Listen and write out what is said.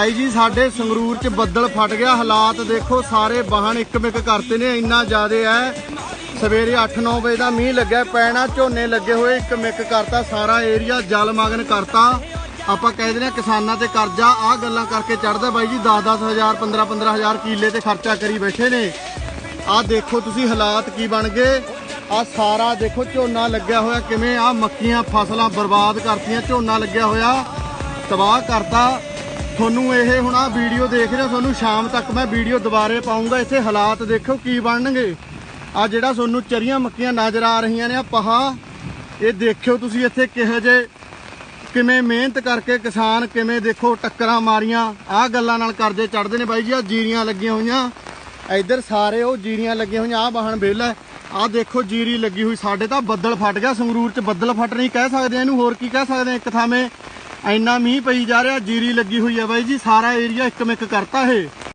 ਭਾਈ ਜੀ, ਸਾਡੇ ਸੰਗਰੂਰ ਚ ਬੱਦਲ ਫਟ ਗਿਆ। ਹਾਲਾਤ ਦੇਖੋ, ਸਾਰੇ ਵਾਹਨ ਇੱਕ ਮਿਕ ਕਰਤੇ ਨੇ। ਇੰਨਾ ਜ਼ਿਆਦੇ ਐ। ਸਵੇਰੇ 8-9 ਵਜੇ ਦਾ ਮੀਂਹ ਲੱਗਿਆ, ਪੈਣਾ ਝੋਨੇ ਲੱਗੇ ਹੋਏ ਇੱਕ ਮਿਕ ਕਰਤਾ, ਸਾਰਾ ਏਰੀਆ ਜਲਮਗਨ ਕਰਤਾ। ਆਪਾਂ ਕਹਿ ਦਿੰਦੇ ਆ ਕਿਸਾਨਾਂ ਤੇ ਕਰਜ਼ਾ, ਆਹ ਗੱਲਾਂ ਕਰਕੇ ਚੜਦਾ ਬਾਈ ਜੀ 10-10 ਹਜ਼ਾਰ 15-15 ਹਜ਼ਾਰ ਕਿੱਲੇ ਤੇ ਖਰਚਾ ਕਰੀ ਬੈਠੇ ਨੇ। ਆਹ ਦੇਖੋ ਤੁਸੀਂ ਹਾਲਾਤ ਕੀ ਬਣ ਗਏ। ਆਹ ਸਾਰਾ ਦੇਖੋ, ਝੋਨਾ ਲੱਗਿਆ ਹੋਇਆ ਕਿਵੇਂ, ਆਹ ਮੱਕੀਆਂ ਫਸਲਾਂ ਬਰਬਾਦ ਕਰਤੀਆਂ, ਝੋਨਾ ਲੱਗਿਆ ਹੋਇਆ। ਤਬਾਹ ਕਰਤਾ। ਤੁਹਾਨੂੰ ਇਹ ਹੁਣ ਆ ਵੀਡੀਓ ਦੇਖ ਰਹੇ ਹੋ, ਤੁਹਾਨੂੰ ਸ਼ਾਮ ਤੱਕ ਮੈਂ ਵੀਡੀਓ ਦੁਬਾਰੇ ਪਾਉਂਗਾ। ਇੱਥੇ ਹਾਲਾਤ ਦੇਖੋ ਕੀ ਬਣਨਗੇ। ਆ ਜਿਹੜਾ ਤੁਹਾਨੂੰ ਚਰੀਆਂ ਮੱਕੀਆਂ ਨਜ਼ਰ ਆ ਰਹੀਆਂ ਨੇ ਆ ਪਹਾ, ਇਹ ਦੇਖਿਓ ਤੁਸੀਂ ਇੱਥੇ ਕਿਹੋ ਜੇ ਕਿਵੇਂ ਮਿਹਨਤ ਕਰਕੇ ਕਿਸਾਨ ਕਿਵੇਂ ਦੇਖੋ ਟੱਕਰਾਂ ਮਾਰੀਆਂ। ਆਹ ਗੱਲਾਂ ਨਾਲ ਕਰਜ਼ੇ ਚੜਦੇ ਨੇ ਬਾਈ ਜੀ ਆ ਜੀਰੀਆਂ ਲੱਗੀਆਂ ਹੋਈਆਂ। ਇੱਧਰ ਸਾਰੇ ਉਹ ਜੀਰੀਆਂ ਲੱਗੀਆਂ ਹੋਈਆਂ, ਆਹ ਵਾਹਣ ਵਿਹਲਾ ਆਹ ਦੇਖੋ ਜੀਰੀ ਲੱਗੀ ਹੋਈ, ਸਾਡੇ ਤਾਂ ਬੱਦਲ ਫਟ ਗਿਆ, ਸੰਗਰੂਰ 'ਚ ਬੱਦਲ ਫਟ ਨਹੀਂ, ਕਹਿ ਸਕਦੇ ਇਹਨੂੰ, ਹੋਰ ਕੀ ਕਹਿ ਸਕਦੇ ਹਾਂ? ਇੱਕ ਥਾਵੇਂ ਇੰਨਾ ਮੀਂਹ ਪਈ ਜਾ ਰਿਹਾ, ਜੀਰੀ ਲੱਗੀ ਹੋਈ ਹੈ ਬਾਈ ਜੀ, ਸਾਰਾ ਏਰੀਆ ਇੱਕ ਮਿੱਕ ਕਰਤਾ ਇਹ।